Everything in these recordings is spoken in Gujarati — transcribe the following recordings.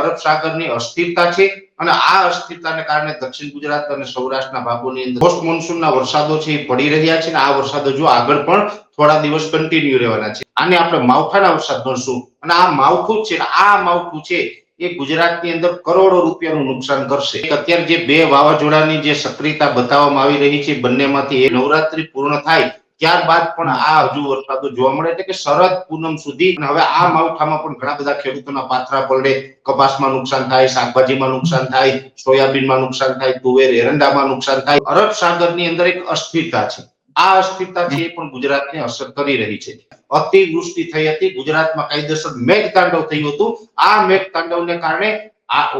અરબ સાગરની અસ્થિરતા છે અને આ અસ્થિરતાને કારણે દક્ષિણ ગુજરાત અને સૌરાષ્ટ્રના ભાગોની અંદર પોસ્ટ મોન્સૂનના વરસાદો છે એ પડી રહ્યા છે અને આ વરસાદો જો આગળ પણ થોડા દિવસ કન્ટિન્યુ રહેવાના છે. આને આપણે માવઠાના વરસાદ ગણશું અને આ માવઠું છે આ માવઠું છે એ ગુજરાતની અંદર કરોડો રૂપિયાનું નુકસાન કરશે. અત્યારે જે બે વાવાઝોડાની જે સક્રિયતા બતાવવામાં આવી રહી છે, બંનેમાંથી એ નવરાત્રી પૂર્ણ થાય ત્યારબાદ પણ આ હજુ વરસાદો જોવા મળે એટલે કે શરદ પૂનમ સુધી હવે આ માવઠામાં પણ ઘણા બધા ખેડૂતોના પાથરા પલડે કપાસમાં નુકસાન થાય, શાકભાજીમાં નુકસાન થાય, સોયાબીનમાં નુકસાન થાય, તુવેર, એરંડામાં નુકસાન થાય. અરબ સાગરની અંદર એક અસ્થિરતા છે. આ અસ્થિરતા છે એ પણ ગુજરાતને અસર કરી રહી છે. અતિવૃષ્ટિ થઈ હતી. ગુજરાતમાં કાયદેસર મેઘતાંડવ થયું હતું. આ મેઘતાંડવને કારણે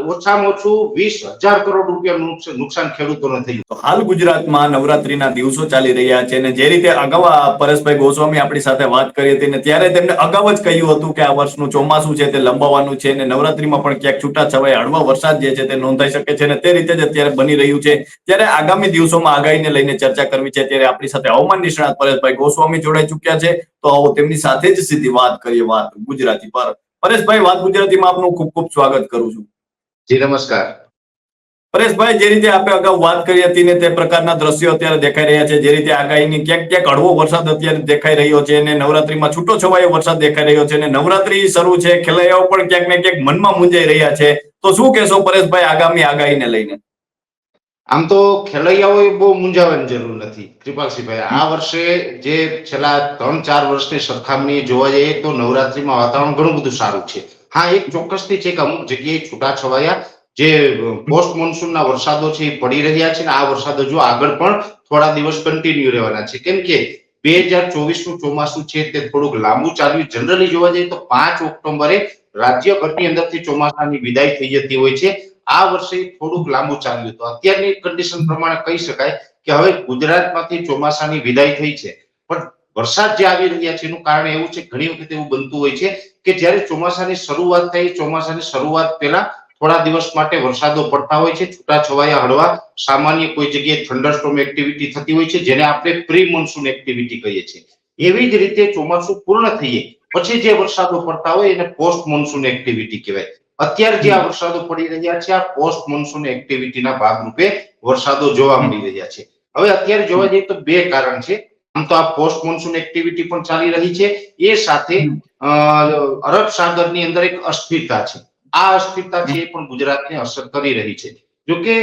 ઓછામાં ઓછું વીસ હજાર કરોડ નુકસાન- નુકસાન ખેડૂતોને થયું. તો હાલ ગુજરાતમાં નવરાત્રીના દિવસો ચાલી રહ્યા છે અને જે રીતે અગાઉ પરેશભાઈ ગોસ્વામી આપણી સાથે વાત કરી હતી ને ત્યારે તેમને અગાઉ જ કહ્યું હતું કે આ વર્ષનું ચોમાસું છે તે લંબાવવાનું છે અને નવરાત્રીમાં પણ ક્યાંક છૂટા છવાય હળવા વરસાદ જે છે તે નોંધાઈ શકે છે અને તે રીતે જ અત્યારે બની રહ્યું છે. ત્યારે આગામી દિવસોમાં આગાહીને લઈને ચર્ચા કરવી છે. ત્યારે આપણી સાથે હવામાન નિષ્ણાત પરેશભાઈ ગોસ્વામી જોડાઈ ચુક્યા છે. તો આવો તેમની સાથે જ સીધી વાત કરીએ વાત ગુજરાતી પર. પરેશભાઈ, વાત ગુજરાતીમાં આપનું ખૂબ ખૂબ સ્વાગત કરું છું. જી નમસ્કાર. પરેશભાઈ જે રીતે આપણે અગાઉ વાત કરી હતી ને તે પ્રકારના દ્રશ્યો અત્યારે દેખાઈ રહ્યા છે જે રીતે આગાહીની ક્યાંક ક્યાંક હળવો વરસાદ અત્યારે દેખાઈ રહ્યો છે અને નવરાત્રીમાં છૂટો છવાયો વરસાદ દેખાઈ રહ્યો છે અને નવરાત્રી શરૂ છે ખેલૈયાઓ પણ ક્યાંક ને ક્યાંક મનમાં મૂંઝાઈ રહ્યા છે. તો શું કહેશો પરેશભાઈ આગામી આગાહીને લઈને? આમ તો ખેલૈયાઓએ બહુ મૂંઝાવાની જરૂર નથી. કૃપાલસિંહભાઈ આ વર્ષે જે છેલ્લા ત્રણ ચાર વર્ષની સરખામણી જોવા જઈએ તો નવરાત્રીમાં વાતાવરણ ઘણું બધું સારું છે. હા, એક ચોક્કસથી છે કે અમુક જગ્યાએ છૂટાછવાયા જે પોસ્ટ મોન્સૂનના વરસાદો છે એ પડી રહ્યા છે ને આ વરસાદો જો આગળ પણ થોડા દિવસ કન્ટિન્યુ રહેવાના છે. કેમ કે બે હજાર ચોવીસનું ચોમાસું છે તે થોડુંક લાંબુ ચાલ્યું. જનરલી જોવા જઈએ તો પાંચ ઓક્ટોબરે રાજ્યભરની અંદરથી ચોમાસાની વિદાય થઈ જતી હોય છે. આ વર્ષે થોડુંક લાંબુ ચાલ્યું તો અત્યારની કન્ડિશન પ્રમાણે કહી શકાય કે હવે ગુજરાતમાંથી ચોમાસાની વિદાય થઈ છે. વરસાદ જે આવી રહ્યા છે એનું કારણ એવું છે, ઘણી વખત એવું બનતું હોય છે કે જ્યારે ચોમાસાની શરૂઆત થઈ ચોમાસાની શરૂઆત પહેલા થોડા દિવસ માટે વરસાદો પડતા હોય છે છૂટા છવાયા હળવા, સામાન્ય કોઈ જગ્યાએ થંડરસ્ટોમ એક્ટિવિટી થતી હોય છે, જેને આપણે પ્રી મોન્સૂન એક્ટિવિટી કહીએ છીએ. એવી જ રીતે ચોમાસું પૂર્ણ થઈએ, પછી જે વરસાદો પડતા હોય એને પોસ્ટ મોન્સૂન એક્ટિવિટી કહેવાય. અત્યારે જે આ વરસાદો પડી રહ્યા છે, આ પોસ્ટ મોન્સૂન એક્ટિવિટીના ભાગરૂપે વરસાદો જોવા મળી રહ્યા છે. હવે અત્યારે જોવા જઈએ તો બે કારણ છે. આમ તો આ પોસ્ટ મોન્સૂન એક્ટિવિટી પણ ચાલી રહી છે. એ સાથે અરબ સાગરની અંદર એક અસ્થિરતા છે. આ અસ્થિરતા છે એ પણ ગુજરાતને અસર કરી રહી છે. જો કે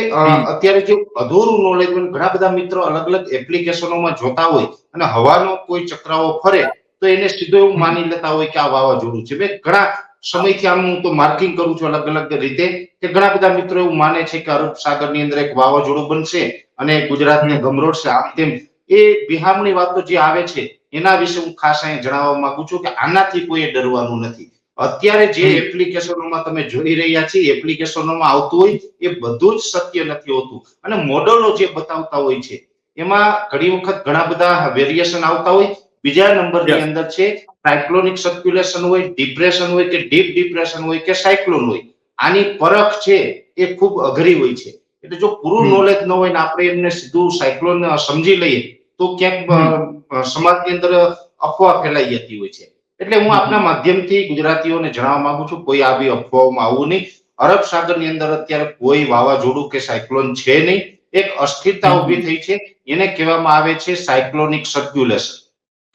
અત્યારે જે અધૂરું નોલેજ ઘણા બધા મિત્રો અલગ અલગ એપ્લિકેશનોમાં જોતા હોય અને હવાનો કોઈ ચક્રાઓ ફરે તો એને સીધો એવું માની લેતા હોય કે આ વાવાઝોડું છે. મેં ઘણા સમયથી આમ હું તો માર્કિંગ કરું છું અલગ અલગ રીતે કે ઘણા બધા મિત્રો એવું માને છે કે અરબ સાગરની અંદર એક વાવાઝોડું બનશે અને ગુજરાતને ગમરોડશે. આમ તેમ એ બિહામણી વાતો જે આવે છે એના વિશે હું ખાસ અહીં જણાવવા માંગુ છું કે આનાથી કોઈ ડરવાનું નથી. અત્યારે જે એપ્લિકેશનોમાં તમે જોઈ રહ્યા છીએ એપ્લિકેશનોમાં આવતું હોય એ બધું જ સત્ય નથી હોતું. અને મોડલો જે બતાવતા હોય છે એમાં ઘણી વખત ઘણા બધા વેરિએશન આવતા હોય. બીજા નંબરની અંદર છે સાયક્લોનિક સર્ક્યુલેશન હોય ડિપ્રેશન હોય કે ડીપ ડિપ્રેશન હોય કે સાયક્લોન હોય. આની પરખ છે એ ખૂબ અઘરી હોય છે. એટલે જો પૂરું નોલેજ ન હોય ને આપણે એમને સીધું સાયક્લોન સમજી લઈએ તો ક્યાંક સમાજની અંદર અફવા ફેલાઈ જતી હોય છે. એટલે હું આપના માધ્યમથી ગુજરાતીઓને જણાવવા માંગુ છું કોઈ આવી અફવાઓમાં આવવું નહીં. અરબ સાગરની અંદર અત્યારે કોઈ વાવાઝોડું કે સાયક્લોન છે નહીં. એક અસ્થિરતા ઊભી ઊભી થઈ છે. એને કહેવામાં આવે છે સાયક્લોનિક સર્ક્યુલેશન.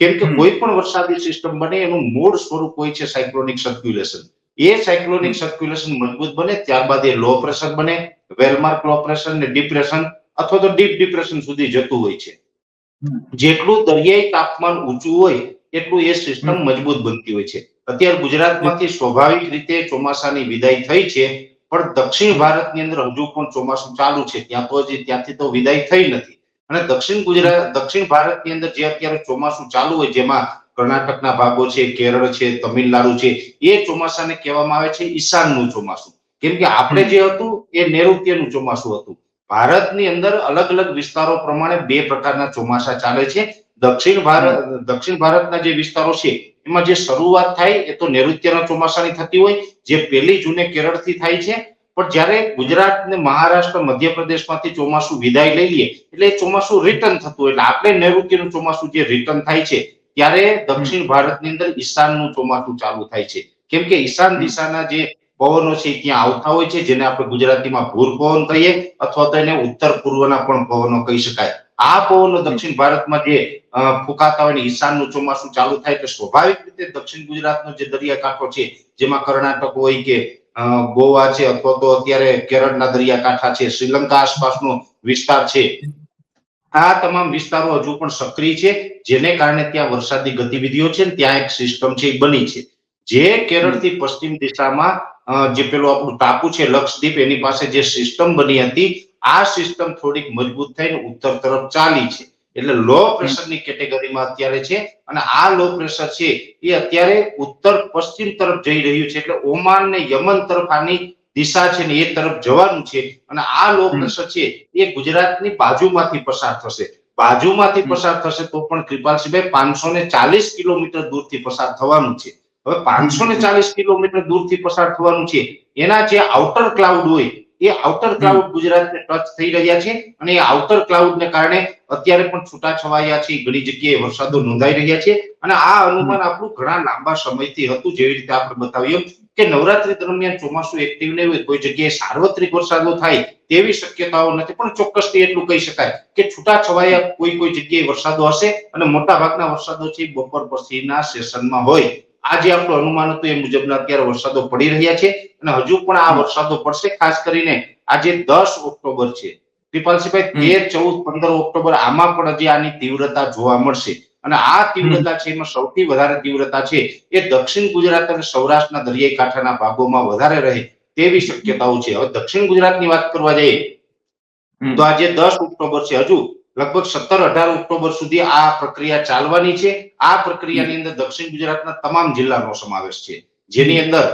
કેમ કે કોઈ પણ વરસાદી સિસ્ટમ બને એનું મૂળ સ્વરૂપ હોય છે સાયક્લોનિક સર્ક્યુલેશન. એ સાયક્લોનિક સર્ક્યુલેશન મજબૂત બને ત્યારબાદ એ લો પ્રેશર બને વેલમાર્ક લો પ્રેશર ને ડિપ્રેશન અથવા તો ડીપ ડિપ્રેશન સુધી જતું હોય છે. જેટલું દરિયાઈ તાપમાન ઊંચું હોય એટલું એ સિસ્ટમ મજબૂત બનતી હોય છે. અત્યારે ગુજરાતમાંથી સ્વાભાવિક રીતે ચોમાસાની વિદાય થઈ છે પણ દક્ષિણ ભારતની અંદર હજુ પણ ચોમાસું ચાલુ છે. ત્યાં તો હજી ત્યાંથી તો વિદાય થઈ નથી. અને દક્ષિણ ગુજરાત દક્ષિણ ભારતની અંદર જે અત્યારે ચોમાસું ચાલુ હોય જેમાં કર્ણાટકના ભાગો છે કેરળ છે તમિલનાડુ છે એ ચોમાસાને કહેવામાં આવે છે ઈશાનનું ચોમાસું. કેમ કે આપણે જે હતું એ નૈઋત્યનું ચોમાસું હતું. ભારતની અંદર અલગ અલગ વિસ્તારો પ્રમાણે બે પ્રકારના ચોમાસા ચાલે છે. દક્ષિણ ભારત દક્ષિણ ભારતના જે વિસ્તારો છે એમાં જે શરૂઆત થાય એ તો નૈઋત્યના ચોમાસાની થતી હોય જે પહેલી જૂને કેરળથી થાય છે. પણ જ્યારે ગુજરાત ને મહારાષ્ટ્ર મધ્યપ્રદેશમાંથી ચોમાસું વિદાય લઈ લઈએ એટલે એ ચોમાસું રિટર્ન થતું એટલે આપણે નૈઋત્યનું ચોમાસું જે રિટર્ન થાય છે ત્યારે દક્ષિણ ભારતની અંદર ઈશાનનું ચોમાસું ચાલુ થાય છે. કેમ કે ઈશાન દિશાના જે પવનો છે ત્યાં આવતા હોય છે, જેને આપણે ગુજરાતીમાં ભૂર પવન કહીએ અથવા તો એને ઉત્તર પૂર્વના પણ પવનો કહી શકાય. આ પવનો દક્ષિણ ભારતમાં જે ફૂંકાતા હોય ઈશાનનું ચોમાસું ચાલુ થાય એટલે સ્વાભાવિક રીતે દક્ષિણ ગુજરાતનો જે દરિયાકાંઠો છે, જેમાં કર્ણાટક હોય કે ગોવા છે અથવા તો અત્યારે કેરળના દરિયાકાંઠા છે, શ્રીલંકા આસપાસનો વિસ્તાર છે. આ તમામ વિસ્તારો હજુ પણ સક્રિય છે, જેને કારણે ત્યાં વરસાદી ગતિવિધિઓ છે ત્યાં એક સિસ્ટમ છે બની છે. જે કેરળથી પશ્ચિમ દિશામાં જે પેલું આપણું ટાપુ છે લક્ષદ્વીપ એની પાસે જે સિસ્ટમ બની હતી આ સિસ્ટમ થોડીક મજબૂત થઈને ઉત્તર તરફ ચાલી છે. એટલે લો પ્રેશરની કેટેગરીમાં અત્યારે છે અને આ લો પ્રેશર છે એ અત્યારે ઉત્તર પશ્ચિમ તરફ જઈ રહ્યું છે. એટલે ઓમાન ને યમન તરફ આની દિશા છે ને એ તરફ જવાનું છે અને આ લો પ્રેશર છે એ ગુજરાતની બાજુમાંથી પસાર થશે. બાજુમાંથી પસાર થશે તો પણ કૃપાલસિંહભાઈ પાંચસો ને ચાલીસ કિલોમીટર દૂરથી પસાર થવાનું છે. હવે પાંચસો ને ચાલીસ કિલોમીટર દૂરથી પસાર થવાનું છે. એના જે આઉટર ક્લાઉડ હોય એ આઉટર ક્લાઉડ ગુજરાતને ટચ થઈ રહ્યા છે અને એ આઉટર ક્લાઉડને કારણે અત્યારે પણ છૂટાછવાયા છે ઘણી જગ્યાએ વરસાદો નોંધાઈ રહ્યા છે. અને આ અનુમાન આપણું ઘણા લાંબા સમયથી હતું જેવી રીતે આપણે બતાવ્યું કે નવરાત્રી દરમિયાન ચોમાસું એક્ટિવ નહીં હોય કોઈ જગ્યાએ સાર્વત્રિક વરસાદો થાય તેવી શક્યતાઓ નથી પણ ચોક્કસથી એટલું કહી શકાય કે છૂટાછવાયા કોઈ કોઈ જગ્યાએ વરસાદો હશે અને મોટા ભાગના વરસાદો છે બપોર પછીના સેશનમાં હોય. આ જે આપણું અનુમાન હતું એ મુજબના અત્યારે વરસાદો પડી રહ્યા છે અને હજુ પણ આ વરસાદો પડશે ખાસ કરીને આજે દસ ઓક્ટોબર છે. કૃપાલસિંહભાઈ તેર ચૌદ પંદર ઓક્ટોબર આમાં પણ હજી આની તીવ્રતા જોવા મળશે. અને આ તીવ્રતા છે એમાં સૌથી વધારે તીવ્રતા છે એ દક્ષિણ ગુજરાત અને સૌરાષ્ટ્રના દરિયાઈ કાંઠાના ભાગોમાં વધારે રહે તેવી શક્યતાઓ છે. હવે દક્ષિણ ગુજરાતની વાત કરવા જઈએ તો આજે દસ ઓક્ટોબર છે. હજુ લગભગ સત્તર અઢાર ઓક્ટોબર સુધી આ પ્રક્રિયા ચાલવાની છે. આ પ્રક્રિયાની અંદર દક્ષિણ ગુજરાતના તમામ જિલ્લાનો સમાવેશ છે. જેની અંદર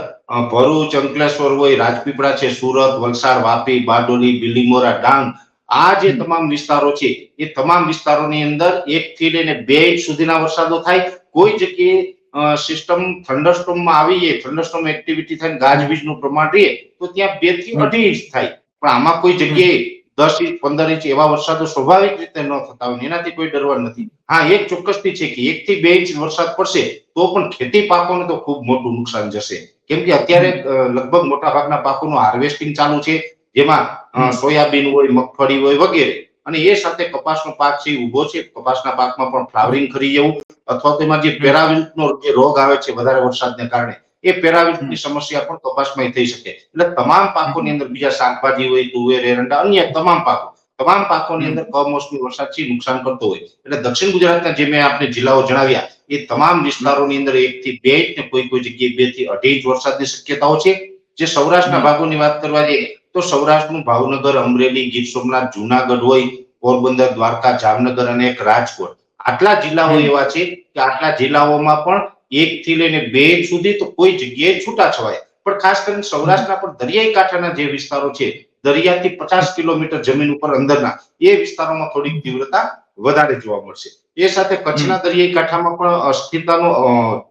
ભરૂચ અંકલેશ્વર હોય રાજપીપળા છે સુરત વલસાડ વાપી બારડોલી બિલીમોરા ડાંગ આ જે તમામ વિસ્તારો છે એ તમામ વિસ્તારોની અંદર એક થી લઈને બે ઇંચ સુધીના વરસાદો થાય. કોઈ જગ્યાએ સિસ્ટમ થંડરસ્ટોમમાં આવીએ થંડરસ્ટોમ એક્ટિવિટી થાય ગાજવીજનું પ્રમાણ રહીએ તો ત્યાં બેથી અઢી ઇંચ થાય. પણ આમાં કોઈ જગ્યાએ દસ ઇંચ પંદર ઇંચ એવા વરસાદો સ્વાભાવિક રીતે ન થતા હોય એનાથી કોઈ ડરવા નથી. હા એક ચોક્કસથી છે કે એક થી બે ઇંચ વરસાદ પડશે તો પણ ખેતી પાકોને તો ખૂબ મોટું નુકસાન જશે. કેમ કે અત્યારે લગભગ મોટા ભાગના પાકોનું હાર્વેસ્ટિંગ ચાલુ છે જેમાં સોયાબીન હોય મગફળી હોય વગેરે. અને એ સાથે કપાસનો પાક છે ઊભો છે કપાસના પાકમાં પણ ફ્લાવરિંગ કરી જવું અથવા તો એમાં જે પેરાવિલ્ટનો જે રોગ આવે છે વધારે વરસાદને કારણે એ પેરાવિલ્ટની સમસ્યા પણ કપાસમાં થઈ શકે. એટલે તમામ પાકોની અંદર બીજા શાકભાજી હોય તુવેર એરંડા અન્ય તમામ પાકો તમામ પાકોની અંદર કમોસમી વરસાદ છે નુકસાન કરતો હોય. એટલે દક્ષિણ ગુજરાતના જે મેં આપણે જિલ્લાઓ જણાવ્યા એ તમામ વિસ્તારોની અંદર એક થી બે ઇંચ ને કોઈ કોઈ જગ્યાએ બેથી અઢી ઇંચ વરસાદની શક્યતાઓ છે. જે સૌરાષ્ટ્રના ભાગોની વાત કરવા જઈએ તો સૌરાષ્ટ્રનું ભાવનગર અમરેલી ગીર સોમનાથ જુનાગઢ હોય પોરબંદર દ્વારકા જામનગર અને એક રાજકોટ. આટલા જિલ્લાઓ એવા છે કે આટલા જિલ્લાઓમાં પણ એક થી લઈને બે સુધી તો કોઈ જગ્યાએ છૂટાછવાયા પણ ખાસ કરીને સૌરાષ્ટ્રના પણ દરિયાઈ કાંઠાના જે વિસ્તારો છે દરિયાથી પચાસ કિલોમીટર જમીન ઉપર અંદરના એ વિસ્તારોમાં થોડીક તીવ્રતા વધારે જોવા મળશે. એ સાથે કચ્છના દરિયાઈ કાંઠામાં પણ અસ્થિરતાનો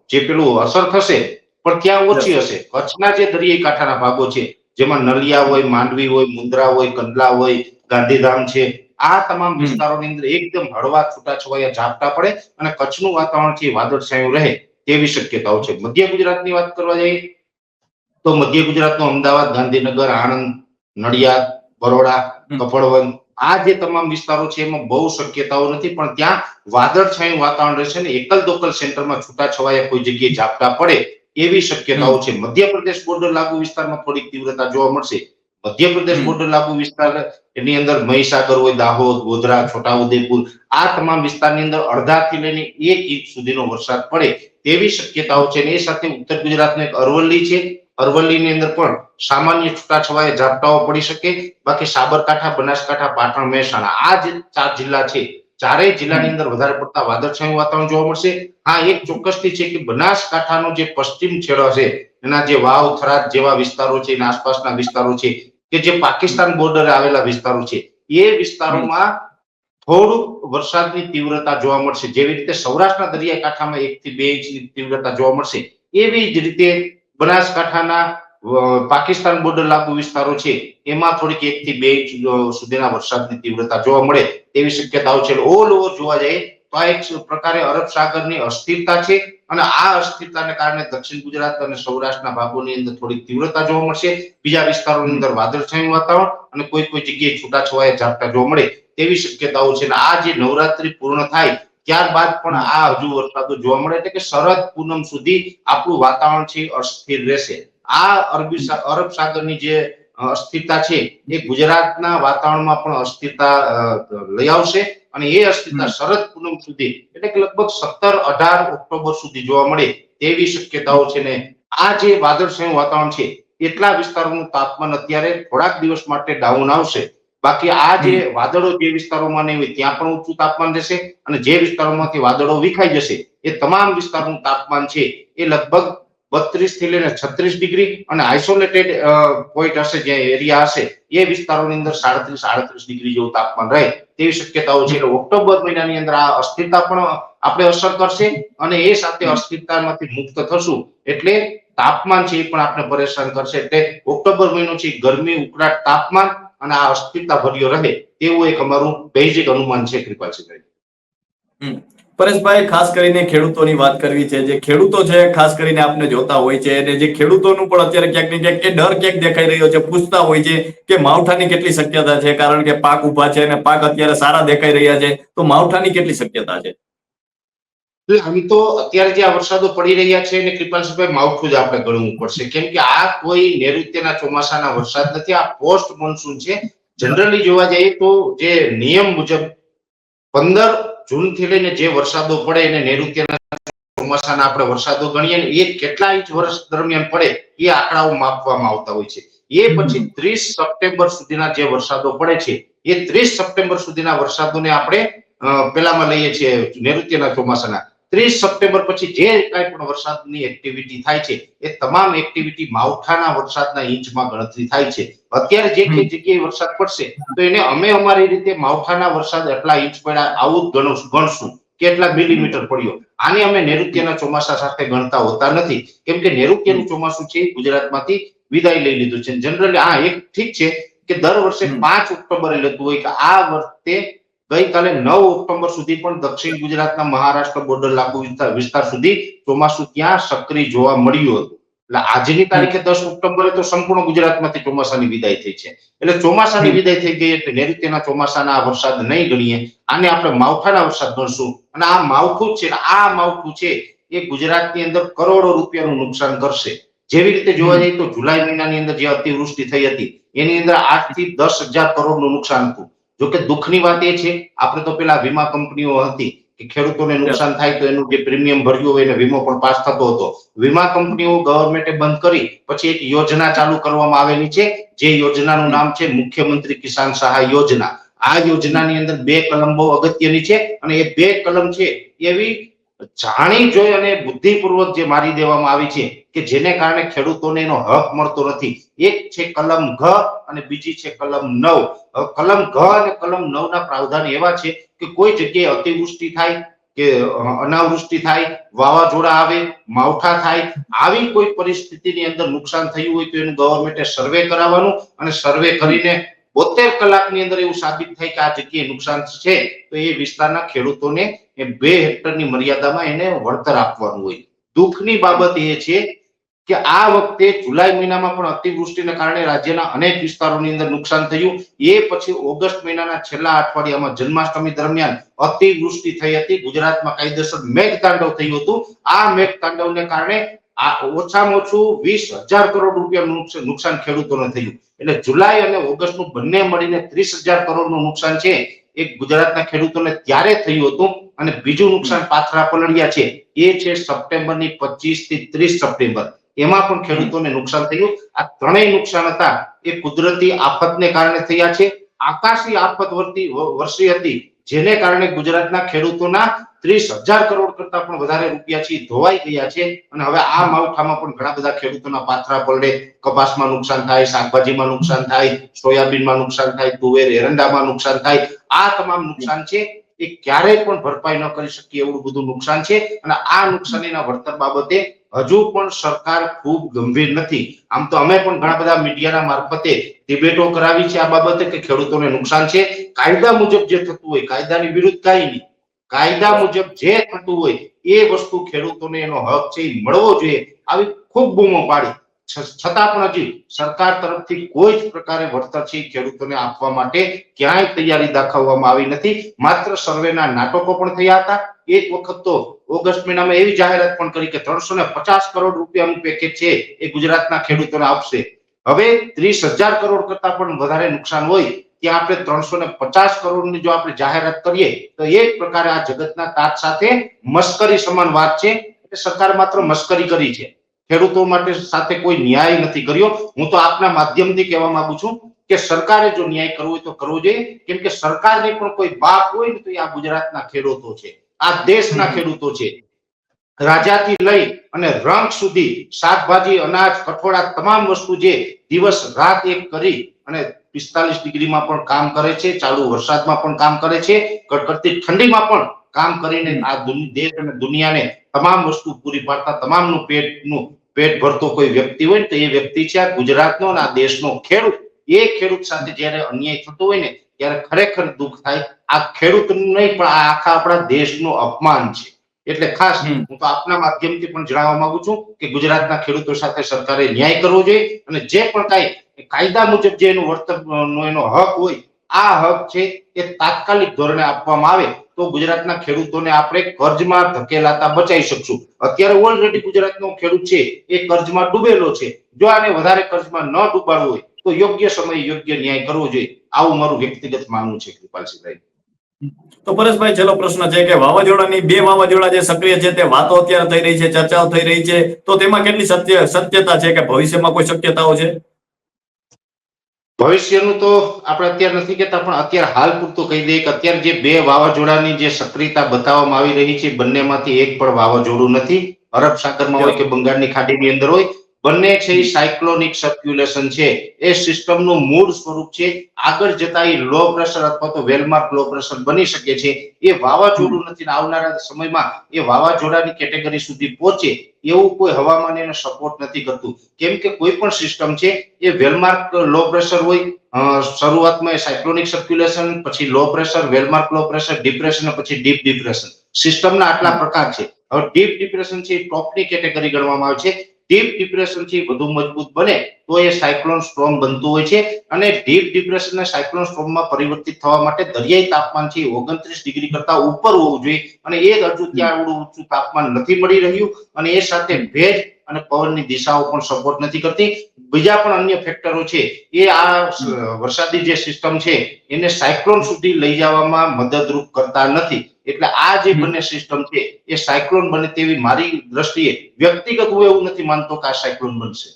જે પેલું અસર થશે પણ ત્યાં ઓછી હશે. કચ્છના જે દરિયાઈ કાંઠાના ભાગો છે જેમાં નલિયા હોય માંડવી હોય મુન્દ્રા હોય કંડલા હોય ગાંધીધામ છે આ તમામ વિસ્તારોની અંદર એકદમ હળવા છૂટાછવાયા ઝાપટા પડે અને કચ્છનું વાતાવરણ છે વાદળછાયું રહે. તેવી શક્યતાઓ છે? મધ્ય ગુજરાતની વાત કરવા જઈએ તો મધ્ય ગુજરાતનો અમદાવાદ ગાંધીનગર આણંદ નડિયાદ બરોડા કપડવન આ જે તમામ વિસ્તારો છે એમાં બહુ શક્યતાઓ નથી પણ ત્યાં વાદળછાયું વાતાવરણ રહેશે ને એકલ દોકલ સેન્ટરમાં છૂટાછવાયા કોઈ જગ્યાએ ઝાપટા પડે એવી શક્યતાઓ છે. મધ્યપ્રદેશ બોર્ડર લાગુ વિસ્તારમાં થોડીક તીવ્રતા જોવા મળશે. મધ્યપ્રદેશ. બોર્ડર લાગુ વિસ્તાર એની અંદર મહીસાગર હોય દાહોદ ગોધરા છોટાઉદેપુર આ તમામ વિસ્તારની અંદર અડધાથી લઈને એક ઇંચ સુધીનો વરસાદ પડે તેવી શક્યતાઓ છે અને એ સાથે ઉત્તર ગુજરાતનું એક અરવલ્લી છે. અરવલ્લીની અંદર પણ સામાન્ય છૂટાછવાયા ઝાપટાઓ પડી શકે. બાકી સાબરકાંઠા, બનાસકાંઠા, પાટણ, મહેસાણા આ જે ચાર જિલ્લા છે. ચારેય જિલ્લાની અંદર વધારે પડતા વાદળછાયું વાતાવરણ જોવા મળશે. હા, એક ચોક્કસથી છે કે બનાસકાંઠાનો જે પશ્ચિમ છેડો છે, એના જે વાવ, થરાદ જેવા વિસ્તારો છે, એના આસપાસના વિસ્તારો છે, કે જે પાકિસ્તાન બોર્ડરે આવેલા વિસ્તારો છે, એ વિસ્તારોમાં થોડુંક વરસાદની તીવ્રતા જોવા મળશે. જેવી રીતે સૌરાષ્ટ્રના દરિયાકાંઠામાં એક થી બે ઇંચની તીવ્રતા જોવા મળશે, એવી જ રીતે બનાસકાંઠાના પાકિસ્તાન બોર્ડર લાગુ વિસ્તારો છે, એમાં થોડીક એક થી બે ઇંચ સુધીના વરસાદની તીવ્રતા જોવા મળે તેવી શક્યતાઓ છે. ઓલ ઓવર જોવા જઈએ તો આ એક પ્રકારે અરબ સાગરની અસ્થિરતા છે અને આ અસ્થિરતાને કારણે દક્ષિણ ગુજરાત અને સૌરાષ્ટ્રના ભાગોની અંદર થોડીક તીવ્રતા જોવા મળશે. બીજા વિસ્તારોની અંદર વાદળછાયું વાતાવરણ અને કોઈ કોઈ જગ્યાએ છૂટાછવાયા ઝાપટા જોવા મળે તેવી શક્યતાઓ છે આ જે નવરાત્રી પૂર્ણ થાય, ત્યારબાદ પણ આ હજુ વરસાદો જોવા મળે એટલે કે શરદ પૂનમ સુધી આપણું વાતાવરણ છે અસ્થિર રહેશે. આ અરબી અરબ સાગરની જે અસ્થિરતા છે એ ગુજરાતના વાતાવરણમાં પણ અસ્થિરતા લઈ આવશે અને એ અસ્થિરતા શરદ પૂનમ સુધી એટલે કે લગભગ સત્તર અઢાર ઓક્ટોબર સુધી જોવા મળે તેવી શક્યતાઓ છે ને આ જે વાદળછાયું વાતાવરણ છે, એટલા વિસ્તારોનું તાપમાન અત્યારે થોડાક દિવસ માટે ડાઉન આવશે. બાકી આ જે વાદળો જે વિસ્તારોમાં નહીં હોય ત્યાં પણ ઊંચું તાપમાન રહેશે અને જે વિસ્તારોમાંથી વાદળો વિખાઈ જશે એ તમામ વિસ્તારનું તાપમાન છે એ લગભગ બત્રીસથી લઈને છત્રીસ ડિગ્રી અને આઇસોલેટેડ પોઈન્ટ હશે જે એરિયા હશે એ વિસ્તારોની અંદર સાડત્રીસ આડત્રીસ ડિગ્રી જેવું તાપમાન રહે તેવી શક્યતાઓ છે. એટલે ઓક્ટોબર મહિનાની અંદર આ અસ્થિરતા પણ આપણે અસર કરશે અને એ સાથે અસ્થિરતામાંથી મુક્ત થશું. એટલે તાપમાન છે એ પણ આપણે પરેશાન કરશે. એટલે ઓક્ટોબર મહિનો છે ગરમી ઉકળાટ તાપમાન અને આ અસ્થિરતા ભર્યો રહે તેવું એક અમારું બેઝિક અનુમાન છે કૃપાલસિંહભાઈ પરેશભાઈ, ખાસ કરીને ખેડૂતોની વાત કરવી છે. જે ખેડૂતો છે, ખાસ કરીને આપને જોતા હોય છે અને જે ખેડૂતોનું પણ અત્યારે ક્યાંક ને ક્યાંક એ ડર ક્યાંક દેખાઈ રહ્યો છે, પૂછતા હોય છે કે માવઠાની કેટલી શક્યતા છે, કારણ કે પાક ઊભા છે અને પાક અત્યારે સારા દેખાઈ રહ્યા છે. તો માવઠાની કેટલી શક્યતા છે? એટલે આમ તો અત્યારે જે આ વરસાદો પડી રહ્યા છે એને કૃપાલસિંહભાઈ માવઠું જ આપણે ગણવું પડશે. કેમ કે આ કોઈ નૈઋત્યના ચોમાસાના વરસાદ નથી, આ પોસ્ટ મોન્સૂન છે. જનરલી જોવા જઈએ તો જે નિયમ મુજબ પંદર જૂનથી લઈને જે વરસાદો પડે એને નૈઋત્યના ચોમાસાના આપણે વરસાદો ગણીએ ને એ કેટલા ઇંચ વર્ષ દરમિયાન પડે એ આંકડાઓ માપવામાં આવતા હોય છે. એ પછી ત્રીસ સપ્ટેમ્બર સુધીના જે વરસાદો પડે છે, એ ત્રીસ સપ્ટેમ્બર સુધીના વરસાદોને આપણે પેલામાં લઈએ છીએ નૈઋત્યના ચોમાસાના. ત્રીસ સપ્ટેમ્બર પછી જે કાંઈ પણ વરસાદની એક્ટિવિટી થાય છે એ તમામ એક્ટિવિટી માવઠાના વરસાદના ઇંચમાં ગણતરી થાય છે. અત્યારે જે કઈ જગ્યાએ વરસાદ પડશે તો એને અમે અમારી રીતે માવઠાના વરસાદ એટલા ઇંચ પડ્યા આવું જ ગણશું. કેટલા મિલીમીટર પડ્યો? આને અમે નૈઋત્યના ચોમાસા સાથે ગણતા હોતા નથી. કેમ કે નૈઋત્યનું ચોમાસું છે ગુજરાતમાંથી વિદાય લઈ લીધું છે. જનરલી આ એક ઠીક છે કે દર વર્ષે પાંચ ઓક્ટોબરે લેતું હોય કે આ વખતે ગઈકાલે નવ ઓક્ટોબર સુધી પણ દક્ષિણ ગુજરાતના મહારાષ્ટ્ર બોર્ડર લાગુ વિસ્તાર સુધી ચોમાસું ત્યાં સક્રિય જોવા મળ્યું હતું. એટલે આજની તારીખે દસ ઓક્ટોબરે તો સંપૂર્ણ ગુજરાતમાંથી ચોમાસાની વિદાય થઈ છે. એટલે ચોમાસાની વિદાય થઈ ગઈ એટલે નૈઋત્યના ચોમાસાના વરસાદ નહીં ગણીએ. આને આપણે માવઠાના વરસાદ ગણશું. અને આ માવઠું છે આ માવઠું છે એ ગુજરાતની અંદર કરોડો રૂપિયાનું નુકસાન કરશે. જેવી રીતે જોવા જઈએ તો જુલાઈ મહિનાની અંદર જે અતિવૃષ્ટિ થઈ હતી એની અંદર આઠથી દસ હજાર કરોડનું નુકસાન હતું. જોકે દુઃખની વાત એ છે, આપણે તો પેલા વીમા કંપનીઓ હતી કે ખેડૂતોને નુકસાન થાય તો એનું જે પ્રીમિયમ ભર્યું હોય એને વીમો પણ પાસ થતો હતો. વીમા કંપનીઓ ગવર્મેન્ટે બંધ કરી, પછી એક યોજના ચાલુ કરવામાં આવેલી છે, જે યોજનાનું નામ છે મુખ્યમંત્રી કિસાન સહાય યોજના. આ યોજનાની અંદર બે કલમ બહુ અગત્યની છે અને એ બે કલમ છે એવી જાણી જોઈ અને બુદ્ધિપૂર્વક જે મારી દેવામાં આવી છે કે જેને કારણે ખેડૂતોને એનો હક મળતો નથી. એક છે કલમ ઘ અને બીજી છે કલમ નવ. કલમ ઘ અને કલમ નવ ના પ્રાવધાન એવા છે કે કોઈ જગ્યાએ અતિવૃષ્ટિ થાય, કે અનાવૃષ્ટિ થાય, વાવાઝોડા આવે, માવઠા થાય, આવી કોઈ પરિસ્થિતિની અંદર નુકસાન થયું હોય તો એનું ગવર્મેન્ટે સર્વે કરાવવાનું અને સર્વે કરીને બોતેર કલાકની અંદર એવું સાબિત થાય કે આ જગ્યાએ નુકસાન છે, તો એ વિસ્તારના ખેડૂતોને બે હેક્ટરની મર્યાદામાં એને વળતર આપવાનું હોય. દુઃખની બાબત એ છે કે આ વખતે જુલાઈ મહિનામાં પણ અતિવૃષ્ટિને કારણે રાજ્યના અનેક વિસ્તારોની અંદર નુકસાન થયું. એ પછી ઓગસ્ટ મહિનાના છેલ્લા અઠવાડિયામાં જન્માષ્ટમી દરમિયાન અતિવૃષ્ટિ થઈ હતી. ગુજરાતમાં કાયદેસર મેઘતાંડવ થયું હતું. આ મેઘતાંડવને કારણે આ ઓછામાં ઓછું વીસ હજાર કરોડ રૂપિયાનું નુકસાન- ખેડૂતોને થયું. એટલે જુલાઈ અને ઓગસ્ટનું બંને મળીને ત્રીસ હજાર કરોડનું નુકસાન છે. એ ગુજરાતના ખેડૂતોને ત્યારે થયું હતું અને બીજું નુકસાન પાથરા પલળ્યા છે. એ છે સપ્ટેમ્બરની પચીસથી ત્રીસ સપ્ટેમ્બર. એમાં પણ ખેડૂતોને નુકસાન થયું. આ ત્રણેય નુકસાન હતા એ કુદરતી આફતને કારણે થયા છે. આકાશી આફત વર્તી વરસી હતી, જેને કારણે ગુજરાતના ખેડૂતોના ત્રીસ હજાર કરોડ કરતા પણ વધારે રૂપિયા છે ધોવાઈ ગયા છે. અને હવે આ માવઠામાં પણ ઘણા બધા ખેડૂતોના પાથરા પલડે કપાસમાં નુકસાન થાય, શાકભાજીમાં નુકસાન થાય, સોયાબીનમાં નુકસાન થાય, તુવેર, એરંડામાં નુકસાન થાય. આ તમામ નુકસાન છે. એ ક્યારેય પણ ભરપાઈ ન કરી શકીએ એવું બધું નુકસાન છે. અને આ નુકસાનીના વળતર બાબતે હજુ પણ સરકાર ખૂબ ગંભીર નથી. આમ તો અમે પણ ઘણા બધા મીડિયાના મારફતે ડિબેટો કરાવી છે આ બાબતે કે ખેડૂતોને નુકસાન છે. કાયદા મુજબ જે થતું હોય, કાયદાની વિરુદ્ધ કાંઈ નહીં. કાયદા મુજબ જે થતું હોય, એ વસ્તુ ખેડૂતોને એનો હક છે એ મળવો જોઈએ. આવી ખૂબ બૂમો પાડી. છતાં પણ હજી સરકાર તરફથી કોઈ જ પ્રકારે વળતર છે ખેડૂતોને આપવા માટે ક્યાંય તૈયારી દાખવવામાં આવી નથી. માત્ર સર્વેના નાટકો પણ થયા હતા. એક વખત તો ઓગસ્ટ મહિનામાં એવી જાહેરાત પણ કરી કે ત્રણસો ને પચાસ કરોડ રૂપિયાનું પેકેજ છે એ ગુજરાતના ખેડૂતોને આપશે. હવે ત્રીસ હજાર કરોડ કરતા પણ વધારે નુકસાન હોય ત્યાં આપણે ત્રણસો ને પચાસ કરોડની જો આપણે જાહેરાત કરીએ, તો એ જ પ્રકારે આ જગતના તાત સાથે મસ્કરી સમાન વાત છે. એટલે સરકાર માત્ર મસ્કરી કરી છે. ખેડૂતો માટે સાથે કોઈ ન્યાય નથી કર્યો. હું તો આપના માધ્યમથી કહેવા માંગુ છું કે સરકારે જો ન્યાય કરવો હોય તો કરવો જોઈએ. કેમ કે સરકારને પણ કોઈ બાપ હોય ને તો આ ગુજરાતના ખેડૂતો છે. આ દેશના ખેડૂતો છે. રાજાથી લઈ અને રંગ સુધી શાકભાજી, અનાજ, કઠોળા તમામ વસ્તુ જે દિવસ રાત એક કરી અને પિસ્તાલીસ ડિગ્રીમાં પણ કામ કરે છે. ચાલુ વરસાદમાં પણ કામ કરે છે. કડકડતી ઠંડીમાં પણ કામ કરીને આ દેશ અને દુનિયાને તમામ વસ્તુ પૂરી પાડતા તમામનું પેટનું પેટ ભરતો કોઈ વ્યક્તિ હોય ને તો એ વ્યક્તિ છે આ ગુજરાતનો અને આ દેશનો ખેડૂત. એ ખેડૂત સાથે જ્યારે અન્યાય થતો હોય ને ત્યારે ખરેખર દુઃખ થાય. આ ખેડૂત નહીં પણ આ આખા આપણા દેશનું અપમાન છે. એટલે ખાસ. હું તો આપના માધ્યમથી પણ જણાવવા માંગુ છું કે ગુજરાતના ખેડૂતો સાથે સરકારે ન્યાય કરવો જોઈએ અને જે પણ કાંઈ કાયદા મુજબ જે એનું વર્તન નો એનો હક હોય આ હક છે એ તાત્કાલિક ધોરણે આપવામાં આવે તો ગુજરાતના ખેડૂતોને આપણે કર્જમાં ધકેલાતા બચાવી શકશું. અત્યારે ઓલરેડી ગુજરાતનો ખેડૂત છે એ કર્જમાં ડૂબેલો છે. જો આને વધારે કર્જમાં ન ડૂબાડવું હોય, તો યોગ્ય સમયે યોગ્ય ન્યાય કરવો જોઈએ. આવું મારું વ્યક્તિગત માનવું છે, કૃપાલસિંહભાઈ. તો પરેશભાઈ, છેલ્લો પ્રશ્ન છે કે વાવાઝોડાની બે વાવાઝોડા જે સક્રિય છે તે વાતો અત્યારે થઈ રહી છે, ચર્ચાઓ થઈ રહી છે. તો તેમાં કેટલી સત્ય સત્યતા છે કે ભવિષ્યમાં કોઈ શક્યતાઓ છે? ભવિષ્યનું તો આપણે અત્યારે નથી કહેતા, પણ અત્યારે હાલ પૂરતું કહી દઈએ કે અત્યારે જે બે વાવાઝોડાની જે સક્રિયતા બતાવવામાં આવી રહી છે, બંનેમાંથી એક પણ વાવાઝોડું નથી. અરબ સાગરમાં હોય કે બંગાળની ખાડીની અંદર હોય બંને છે એ સાયક્લોનિક સર્ક્યુલેશન છે. એ સિસ્ટમનું મૂળ સ્વરૂપ છે આગળ જતા એ લો પ્રેશર અથવા તો વેલમાર્ક લો પ્રેશર બની શકે છે. એ વાવાઝોડું નથી આવનારા સમયમાં એ વાવાઝોડાની કેટેગરી સુધી પહોંચે એવું કોઈ હવામાન એને સપોર્ટ નથી કરતું. કેમ કે કોઈ પણ સિસ્ટમ છે એ વેલમાર્ક લો પ્રેશર હોય શરૂઆતમાં એ સાયક્લોનિક સર્ક્યુલેશન પછી low pressure well marked low pressure depression પછી ડીપ ડિપ્રેશન સિસ્ટમના આટલા પ્રકાર છે. હવે ડીપ ડિપ્રેશન છે એ ટોપની કેટેગરી ગણવામાં આવે છે. ડીપ ડિપ્રેશનથી વધુ મજબૂત બને તો એ સાયક્લોન સ્ટ્રોમ બનતું હોય છે અને ડીપ ડિપ્રેશન ને સાયક્લોન સ્ટ્રોમમાં પરિવર્તિત થવા માટે દરિયાઈ તાપમાન છે ઓગણત્રીસ ડિગ્રી કરતા ઉપર હોવું જોઈએ અને એ હજુ ત્યાં આવડું ઊંચું તાપમાન નથી મળી રહ્યું અને એ સાથે ભેજ અને પવનની દિશાઓ પણ સપોર્ટ નથી કરતી. બીજા પણ અન્ય ફેક્ટરો છે એ આ વરસાદી જે સિસ્ટમ છે એને સાયક્લોન સુધી લઈ જવામાં મદદરૂપ કરતા નથી. એટલે આ જે બંને સિસ્ટમ છે એ સાયક્લોન બને તેવી મારી દ્રષ્ટિએ વ્યક્તિગત હું એવું નથી માનતો કે આ સાયક્લોન બનશે.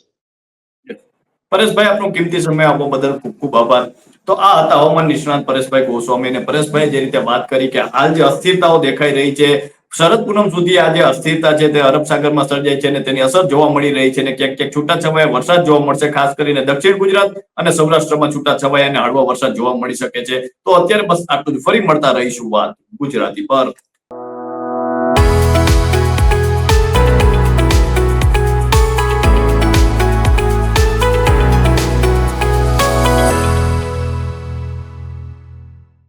પરેશભાઈ આપનો કિંમતી સમય આપો બદલ ખૂબ ખૂબ આભાર. તો આ હતા હવામાન નિષ્ણાત પરેશભાઈ ગોસ્વામી અને પરેશભાઈ જે રીતે વાત કરી કે હાલ જે અસ્થિરતાઓ દેખાઈ રહી છે શરદ પૂનમ સુધી આ જે અસ્થિરતા છે તે અરબ સાગરમાં સર્જાય છે અને તેની અસર જોવા મળી રહી છે અને ક્યાંક ક્યાંક છૂટાછવાયા વરસાદ જોવા મળશે, ખાસ કરીને દક્ષિણ ગુજરાત અને સૌરાષ્ટ્રમાં છૂટા છવાયા અને હળવા વરસાદ જોવા મળી શકે છે. તો અત્યારે બસ આટલું જ. ફરી મળતા રહીશું વાત ગુજરાતી પર.